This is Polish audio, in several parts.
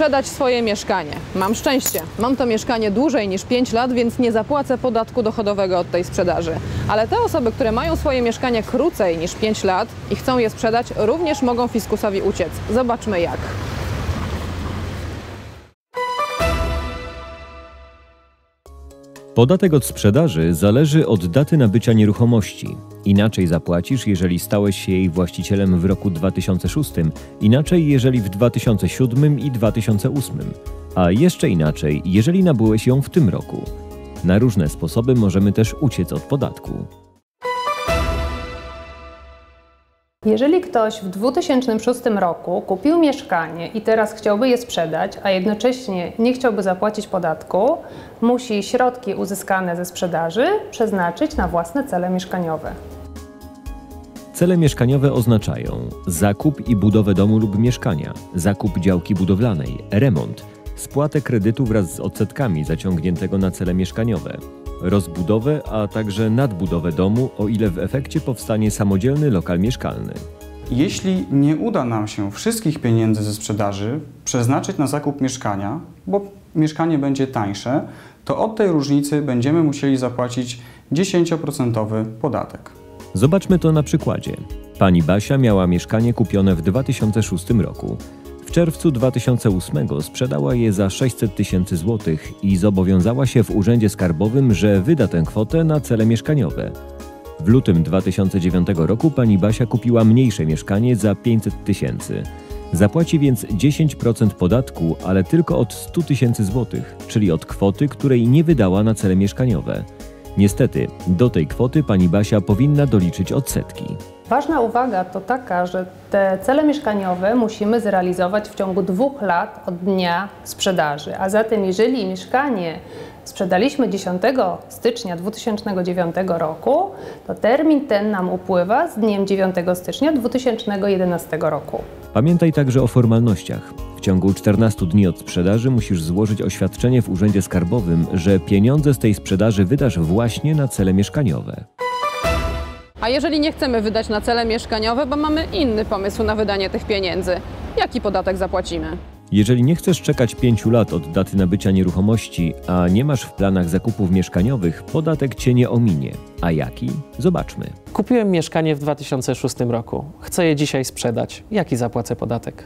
sprzedać swoje mieszkanie. Mam szczęście. Mam to mieszkanie dłużej niż 5 lat, więc nie zapłacę podatku dochodowego od tej sprzedaży. Ale te osoby, które mają swoje mieszkanie krócej niż 5 lat i chcą je sprzedać, również mogą fiskusowi uciec. Zobaczmy jak. Podatek od sprzedaży zależy od daty nabycia nieruchomości. Inaczej zapłacisz, jeżeli stałeś się jej właścicielem w roku 2006, inaczej jeżeli w 2007 i 2008, a jeszcze inaczej, jeżeli nabyłeś ją w tym roku. Na różne sposoby możemy też uciec od podatku. Jeżeli ktoś w 2006 roku kupił mieszkanie i teraz chciałby je sprzedać, a jednocześnie nie chciałby zapłacić podatku, musi środki uzyskane ze sprzedaży przeznaczyć na własne cele mieszkaniowe. Cele mieszkaniowe oznaczają zakup i budowę domu lub mieszkania, zakup działki budowlanej, remont, spłatę kredytu wraz z odsetkami zaciągniętego na cele mieszkaniowe, rozbudowę, a także nadbudowę domu, o ile w efekcie powstanie samodzielny lokal mieszkalny. Jeśli nie uda nam się wszystkich pieniędzy ze sprzedaży przeznaczyć na zakup mieszkania, bo mieszkanie będzie tańsze, to od tej różnicy będziemy musieli zapłacić 10% podatek. Zobaczmy to na przykładzie. Pani Basia miała mieszkanie kupione w 2006 roku. W czerwcu 2008 sprzedała je za 600 tysięcy złotych i zobowiązała się w Urzędzie Skarbowym, że wyda tę kwotę na cele mieszkaniowe. W lutym 2009 roku pani Basia kupiła mniejsze mieszkanie za 500 tysięcy. Zapłaci więc 10% podatku, ale tylko od 100 tysięcy złotych, czyli od kwoty, której nie wydała na cele mieszkaniowe. Niestety, do tej kwoty pani Basia powinna doliczyć odsetki. Ważna uwaga to taka, że te cele mieszkaniowe musimy zrealizować w ciągu dwóch lat od dnia sprzedaży. A zatem, jeżeli mieszkanie sprzedaliśmy 10 stycznia 2009 roku, to termin ten nam upływa z dniem 9 stycznia 2011 roku. Pamiętaj także o formalnościach. W ciągu 14 dni od sprzedaży musisz złożyć oświadczenie w Urzędzie Skarbowym, że pieniądze z tej sprzedaży wydasz właśnie na cele mieszkaniowe. A jeżeli nie chcemy wydać na cele mieszkaniowe, bo mamy inny pomysł na wydanie tych pieniędzy, jaki podatek zapłacimy? Jeżeli nie chcesz czekać 5 lat od daty nabycia nieruchomości, a nie masz w planach zakupów mieszkaniowych, podatek cię nie ominie. A jaki? Zobaczmy. Kupiłem mieszkanie w 2006 roku. Chcę je dzisiaj sprzedać. Jaki zapłacę podatek?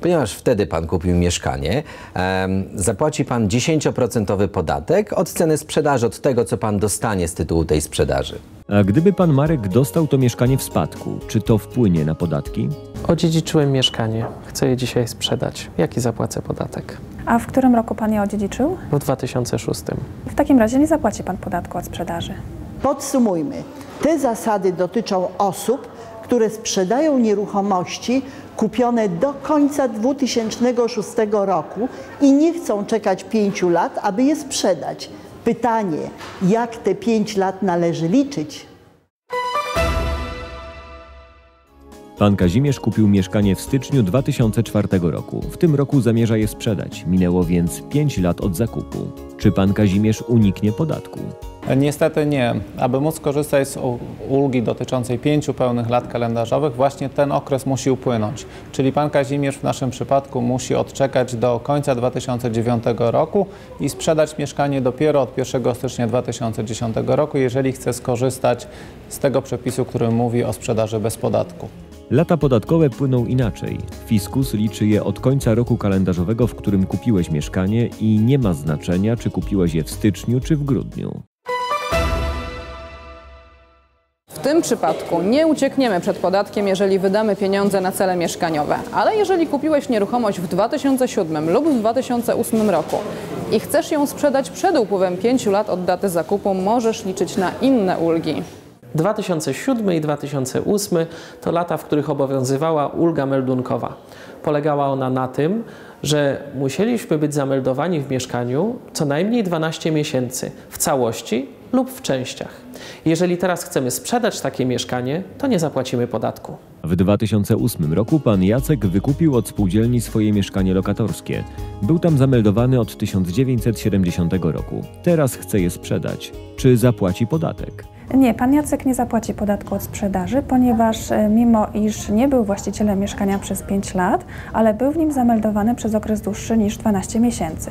Ponieważ wtedy pan kupił mieszkanie, em, zapłaci pan 10% podatek od ceny sprzedaży, od tego, co pan dostanie z tytułu tej sprzedaży. A gdyby pan Marek dostał to mieszkanie w spadku, czy to wpłynie na podatki? Odziedziczyłem mieszkanie. Chcę je dzisiaj sprzedać. Jaki zapłacę podatek? A w którym roku Pan je odziedziczył? W 2006. W takim razie nie zapłaci Pan podatku od sprzedaży. Podsumujmy. Te zasady dotyczą osób, które sprzedają nieruchomości kupione do końca 2006 roku i nie chcą czekać 5 lat, aby je sprzedać. Pytanie, jak te 5 lat należy liczyć? Pan Kazimierz kupił mieszkanie w styczniu 2004 roku. W tym roku zamierza je sprzedać. Minęło więc 5 lat od zakupu. Czy pan Kazimierz uniknie podatku? Niestety nie. Aby móc korzystać z ulgi dotyczącej pięciu pełnych lat kalendarzowych, właśnie ten okres musi upłynąć. Czyli pan Kazimierz w naszym przypadku musi odczekać do końca 2009 roku i sprzedać mieszkanie dopiero od 1 stycznia 2010 roku, jeżeli chce skorzystać z tego przepisu, który mówi o sprzedaży bez podatku. Lata podatkowe płyną inaczej. Fiskus liczy je od końca roku kalendarzowego, w którym kupiłeś mieszkanie i nie ma znaczenia, czy kupiłeś je w styczniu czy w grudniu. W tym przypadku nie uciekniemy przed podatkiem, jeżeli wydamy pieniądze na cele mieszkaniowe. Ale jeżeli kupiłeś nieruchomość w 2007 lub w 2008 roku i chcesz ją sprzedać przed upływem 5 lat od daty zakupu, możesz liczyć na inne ulgi. 2007 i 2008 to lata, w których obowiązywała ulga meldunkowa. Polegała ona na tym, że musieliśmy być zameldowani w mieszkaniu co najmniej 12 miesięcy w całości lub w częściach. Jeżeli teraz chcemy sprzedać takie mieszkanie, to nie zapłacimy podatku. W 2008 roku pan Jacek wykupił od spółdzielni swoje mieszkanie lokatorskie. Był tam zameldowany od 1970 roku. Teraz chce je sprzedać. Czy zapłaci podatek? Nie, pan Jacek nie zapłaci podatku od sprzedaży, ponieważ e, mimo iż nie był właścicielem mieszkania przez 5 lat, ale był w nim zameldowany przez okres dłuższy niż 12 miesięcy.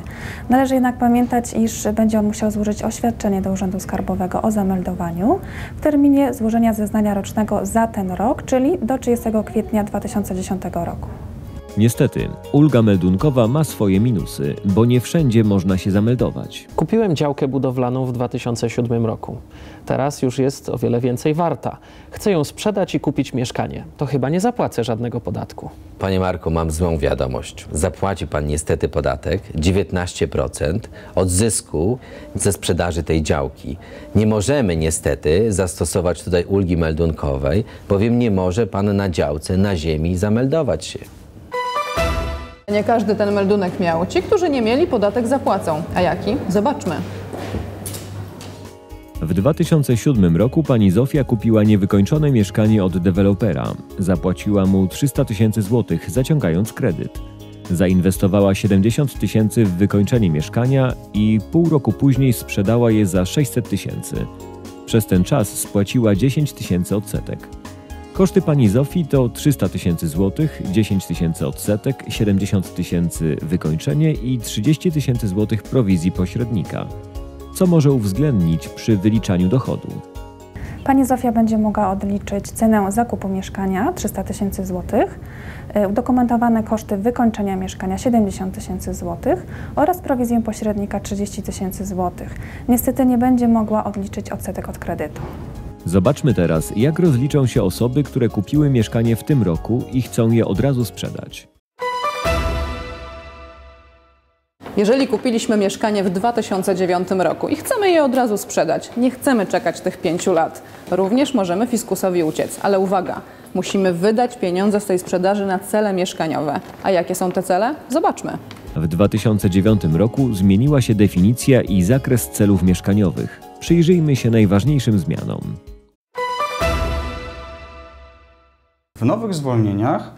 Należy jednak pamiętać, iż będzie on musiał złożyć oświadczenie do Urzędu Skarbowego o zameldowaniu w terminie złożenia zeznania rocznego za ten rok, czyli do 30 kwietnia 2010 roku. Niestety, ulga meldunkowa ma swoje minusy, bo nie wszędzie można się zameldować. Kupiłem działkę budowlaną w 2007 roku. Teraz już jest o wiele więcej warta. Chcę ją sprzedać i kupić mieszkanie. To chyba nie zapłacę żadnego podatku. Panie Marku, mam złą wiadomość. Zapłaci pan niestety podatek 19% od zysku ze sprzedaży tej działki. Nie możemy niestety zastosować tutaj ulgi meldunkowej, bowiem nie może pan na działce na ziemi zameldować się. Nie każdy ten meldunek miał. Ci, którzy nie mieli, podatek zapłacą. A jaki? Zobaczmy. W 2007 roku pani Zofia kupiła niewykończone mieszkanie od dewelopera. Zapłaciła mu 300 tysięcy złotych, zaciągając kredyt. Zainwestowała 70 tysięcy w wykończenie mieszkania i pół roku później sprzedała je za 600 tysięcy. Przez ten czas spłaciła 10 tysięcy odsetek. Koszty pani Zofii to 300 tysięcy złotych, 10 tysięcy odsetek, 70 tysięcy wykończenie i 30 tysięcy złotych prowizji pośrednika. Co może uwzględnić przy wyliczaniu dochodu? Pani Zofia będzie mogła odliczyć cenę zakupu mieszkania 300 tysięcy złotych, y, udokumentowane koszty wykończenia mieszkania 70 tysięcy złotych oraz prowizję pośrednika 30 tysięcy złotych. Niestety nie będzie mogła odliczyć odsetek od kredytu. Zobaczmy teraz, jak rozliczą się osoby, które kupiły mieszkanie w tym roku i chcą je od razu sprzedać. Jeżeli kupiliśmy mieszkanie w 2009 roku i chcemy je od razu sprzedać, nie chcemy czekać tych 5 lat, również możemy fiskusowi uciec. Ale uwaga, musimy wydać pieniądze z tej sprzedaży na cele mieszkaniowe. A jakie są te cele? Zobaczmy. W 2009 roku zmieniła się definicja i zakres celów mieszkaniowych. Przyjrzyjmy się najważniejszym zmianom. W nowych zwolnieniach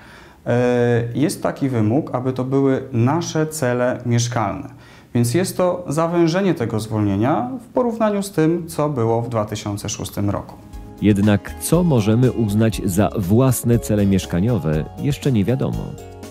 e, jest taki wymóg, aby to były nasze cele mieszkalne. Więc jest to zawężenie tego zwolnienia w porównaniu z tym, co było w 2006 roku. Jednak co możemy uznać za własne cele mieszkaniowe, jeszcze nie wiadomo.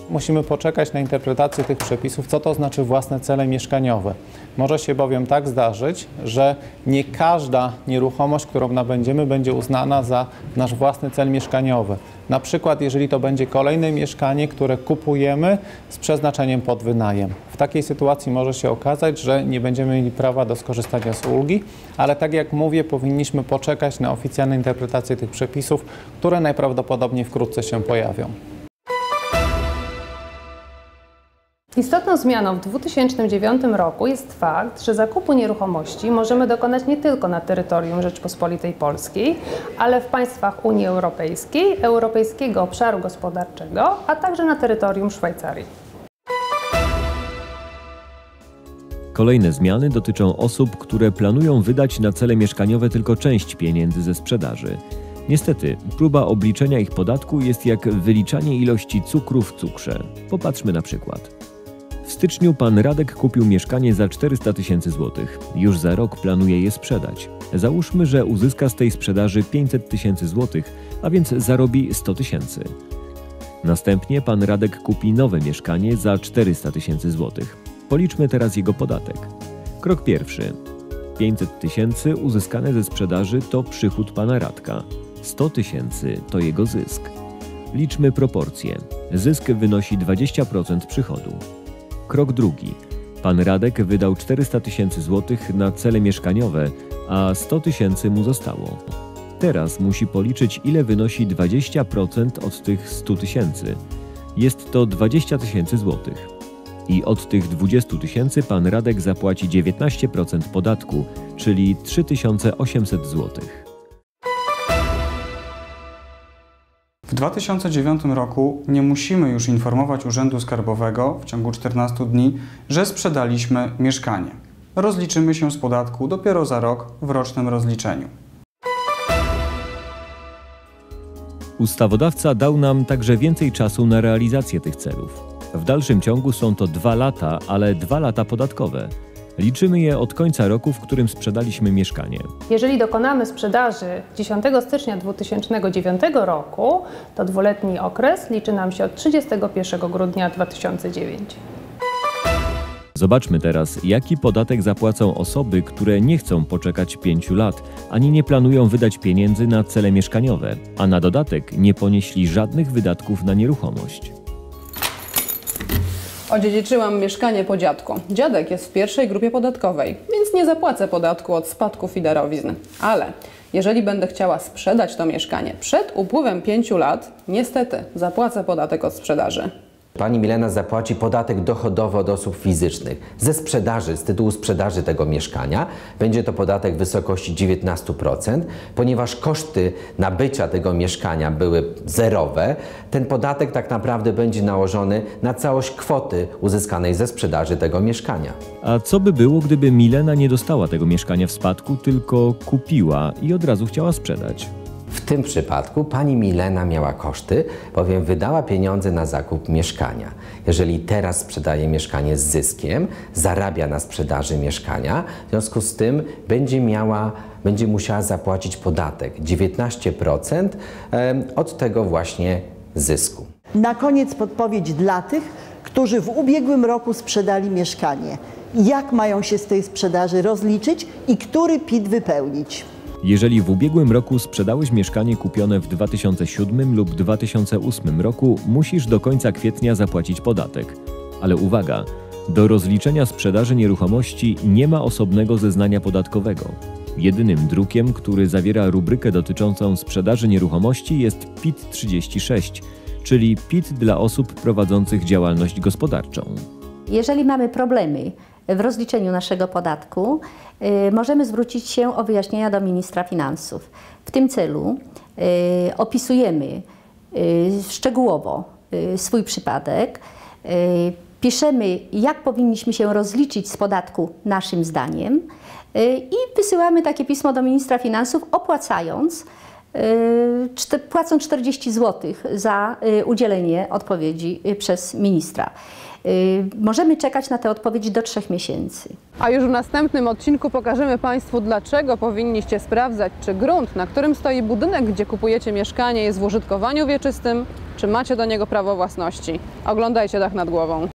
Musimy poczekać na interpretację tych przepisów, co to znaczy własne cele mieszkaniowe. Może się bowiem tak zdarzyć, że nie każda nieruchomość, którą nabędziemy, będzie uznana za nasz własny cel mieszkaniowy. Na przykład, jeżeli to będzie kolejne mieszkanie, które kupujemy z przeznaczeniem pod wynajem. W takiej sytuacji może się okazać, że nie będziemy mieli prawa do skorzystania z ulgi, ale tak jak mówię, powinniśmy poczekać na oficjalne interpretacje tych przepisów, które najprawdopodobniej wkrótce się pojawią. Istotną zmianą w 2009 roku jest fakt, że zakupu nieruchomości możemy dokonać nie tylko na terytorium Rzeczpospolitej Polskiej, ale w państwach Unii Europejskiej, Europejskiego Obszaru Gospodarczego, a także na terytorium Szwajcarii. Kolejne zmiany dotyczą osób, które planują wydać na cele mieszkaniowe tylko część pieniędzy ze sprzedaży. Niestety, próba obliczenia ich podatku jest jak wyliczanie ilości cukru w cukrze. Popatrzmy na przykład. W styczniu pan Radek kupił mieszkanie za 400 tysięcy złotych. Już za rok planuje je sprzedać. Załóżmy, że uzyska z tej sprzedaży 500 tysięcy złotych, a więc zarobi 100 tysięcy. Następnie pan Radek kupi nowe mieszkanie za 400 tysięcy złotych. Policzmy teraz jego podatek. Krok pierwszy. 500 tysięcy uzyskane ze sprzedaży to przychód pana Radka. 100 tysięcy to jego zysk. Liczmy proporcje. Zysk wynosi 20% przychodu. Krok drugi. Pan Radek wydał 400 tysięcy złotych na cele mieszkaniowe, a 100 tysięcy mu zostało. Teraz musi policzyć, ile wynosi 20% od tych 100 tysięcy. Jest to 20 tysięcy złotych. I od tych 20 tysięcy pan Radek zapłaci 19% podatku, czyli 3800 złotych. W 2009 roku nie musimy już informować Urzędu Skarbowego w ciągu 14 dni, że sprzedaliśmy mieszkanie. Rozliczymy się z podatku dopiero za rok w rocznym rozliczeniu. Ustawodawca dał nam także więcej czasu na realizację tych celów. W dalszym ciągu są to dwa lata, ale dwa lata podatkowe. Liczymy je od końca roku, w którym sprzedaliśmy mieszkanie. Jeżeli dokonamy sprzedaży 10 stycznia 2009 roku, to dwuletni okres liczy nam się od 31 grudnia 2009. Zobaczmy teraz, jaki podatek zapłacą osoby, które nie chcą poczekać pięciu lat, ani nie planują wydać pieniędzy na cele mieszkaniowe, a na dodatek nie ponieśli żadnych wydatków na nieruchomość. Odziedziczyłam mieszkanie po dziadku. Dziadek jest w pierwszej grupie podatkowej, więc nie zapłacę podatku od spadków i darowizn. Ale jeżeli będę chciała sprzedać to mieszkanie przed upływem pięciu lat, niestety zapłacę podatek od sprzedaży. Pani Milena zapłaci podatek dochodowy od osób fizycznych ze sprzedaży, z tytułu sprzedaży tego mieszkania. Będzie to podatek w wysokości 19%. Ponieważ koszty nabycia tego mieszkania były zerowe, ten podatek tak naprawdę będzie nałożony na całość kwoty uzyskanej ze sprzedaży tego mieszkania. A co by było, gdyby Milena nie dostała tego mieszkania w spadku, tylko kupiła i od razu chciała sprzedać? W tym przypadku pani Milena miała koszty, bowiem wydała pieniądze na zakup mieszkania. Jeżeli teraz sprzedaje mieszkanie z zyskiem, zarabia na sprzedaży mieszkania, w związku z tym będzie miała, będzie musiała zapłacić podatek 19% em, od tego właśnie zysku. Na koniec podpowiedź dla tych, którzy w ubiegłym roku sprzedali mieszkanie. Jak mają się z tej sprzedaży rozliczyć i który PIT wypełnić? Jeżeli w ubiegłym roku sprzedałeś mieszkanie kupione w 2007 lub 2008 roku, musisz do końca kwietnia zapłacić podatek. Ale uwaga, do rozliczenia sprzedaży nieruchomości nie ma osobnego zeznania podatkowego. Jedynym drukiem, który zawiera rubrykę dotyczącą sprzedaży nieruchomości jest PIT 36, czyli PIT dla osób prowadzących działalność gospodarczą. Jeżeli mamy problemy w rozliczeniu naszego podatku, y, możemy zwrócić się o wyjaśnienia do ministra finansów. W tym celu y, opisujemy y, szczegółowo swój przypadek, piszemy, jak powinniśmy się rozliczyć z podatku naszym zdaniem i wysyłamy takie pismo do ministra finansów, opłacając płacą 40 zł za udzielenie odpowiedzi przez ministra. Y, Możemy czekać na tę odpowiedź do trzech miesięcy. A już w następnym odcinku pokażemy Państwu, dlaczego powinniście sprawdzać, czy grunt, na którym stoi budynek, gdzie kupujecie mieszkanie, jest w użytkowaniu wieczystym, czy macie do niego prawo własności. Oglądajcie dach nad głową.